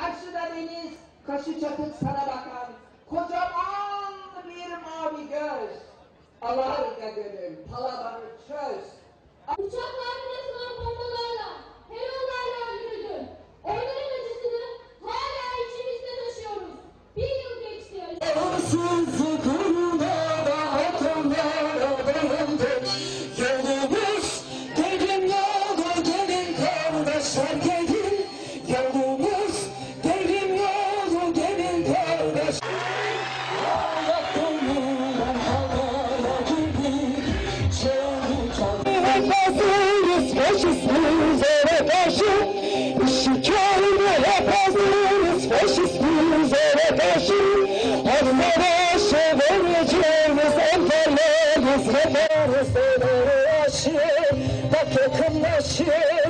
Karşıda deniz, kaşı çatık sana bakar. Kocaman bir mavi göz. Alarga gönül, palaları çöz. Uçaklar resmen bombalarla, hellolarla öldürüldü. Onların acısını hala içimizde taşıyoruz. Bir yıl geçti. Ansızlık uğruna da atomlara dayandık Yolumuz derin yolu gelin kardeşler hazırız faşismiz eve karşı. İşikârını hep hazırız faşismiz eve karşı. Arkadaşa vereceğimiz enterleriz Yaparız elleri aşı Bak yakınlaşır